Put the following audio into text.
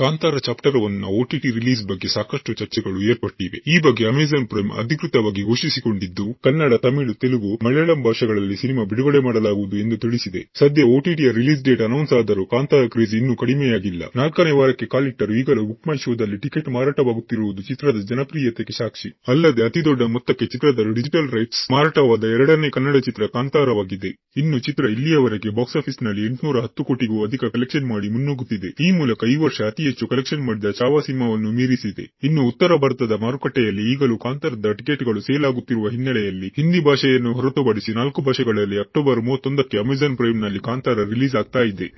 Kantara chapter ಒನ್ನ OTT release ಬಗ್ಗೆ ಸಾಕಷ್ಟು ಚರ್ಚೆಗಳು ಏರ್ಪಟ್ಟಿವೆ. ಈ ಬಗ್ಗೆ ಅಮೆಜಾನ್ ಪ್ರೈಮ್ ಅಧಿಕೃತವಾಗಿ ಘೋಷಿಸಿಕೊಂಡಿದ್ದು, ಕನ್ನಡ, ತಮಿಳು, ತೆಲುಗು, ಮಲಯಾಳಂ ಭಾಷೆಗಳಲ್ಲಿ ಸಿನಿಮಾ ಬಿಡುಗಡೆ ಮಾಡಲಾಗುವುದು ಎಂದು ತಿಳಿಸಿದೆ. ಸದ್ಯ ಓಟಿಟಿಯ ರಿಲೀಸ್ ಡೇಟ್ ಅನೌನ್ಸ್ ಆದರೂ ಕಾಂತಾರ ಕ್ರೇಜ್ ಇನ್ನೂ ಕಡಿಮೆಯಾಗಿಲ್ಲ. ನಾಲ್ಕನೇ ವಾರಕ್ಕೆ ಕಾಲಿಟ್ಟರು ಈಗಲೂ ಬುಕ್ ಮೈ ಶೋದಲ್ಲಿ ಟಿಕೆಟ್ ಮಾರಾಟವಾಗುತ್ತಿರುವುದು ಚಿತ್ರದ ಜನಪ್ರಿಯತೆಗೆ ಸಾಕ್ಷಿ. ಅಲ್ಲದೆ ಅತಿದೊಡ್ಡ ಮೊತ್ತಕ್ಕೆ ಚಿತ್ರದ ಡಿಜಿಟಲ್ ರೈಟ್ಸ್ ಮಾರಾಟವಾದ ಎರಡನೇ ಕನ್ನಡ ಚಿತ್ರ ಕಾಂತಾರವಾಗಿದೆ. ಇನ್ನು ಚಿತ್ರ ಇಲ್ಲಿಯವರೆಗೆ ಬಾಕ್ಸ್ ಆಫೀಸ್ನಲ್ಲಿ ಎಂಟುನೂರ ಹತ್ತು ಕೋಟಿಗೂ ಅಧಿಕ ಕಲೆಕ್ಷನ್ ಮಾಡಿ ಮುನ್ನುಗ್ಗುತ್ತಿದೆ. ಈ ಮೂಲಕ ಈ ವರ್ಷ ಅತಿ ಹೆಚ್ಚು ಕಲೆಕ್ಷನ್ ಮಾಡಿದ ಚಾವಾ ಸಿನಿಮಾವನ್ನು ಮೀರಿಸಿದೆ. ಇನ್ನು ಉತ್ತರ ಭಾರತದ ಮಾರುಕಟ್ಟೆಯಲ್ಲಿ ಈಗಲೂ ಕಾಂತಾರದ ಟಿಕೆಟ್ಗಳು ಸೇಲ್ ಆಗುತ್ತಿರುವ ಹಿನ್ನೆಲೆಯಲ್ಲಿ ಹಿಂದಿ ಭಾಷೆಯನ್ನು ಹೊರತುಪಡಿಸಿ ನಾಲ್ಕು ಭಾಷೆಗಳಲ್ಲಿ ಅಕ್ಟೋಬರ್ ಮೂವತ್ತೊಂದಕ್ಕೆ ಅಮೆಜಾನ್ ಪ್ರೈಮ್ನಲ್ಲಿ ಕಾಂತಾರ ರಿಲೀಸ್ ಆಗ್ತಾ ಇದೆ.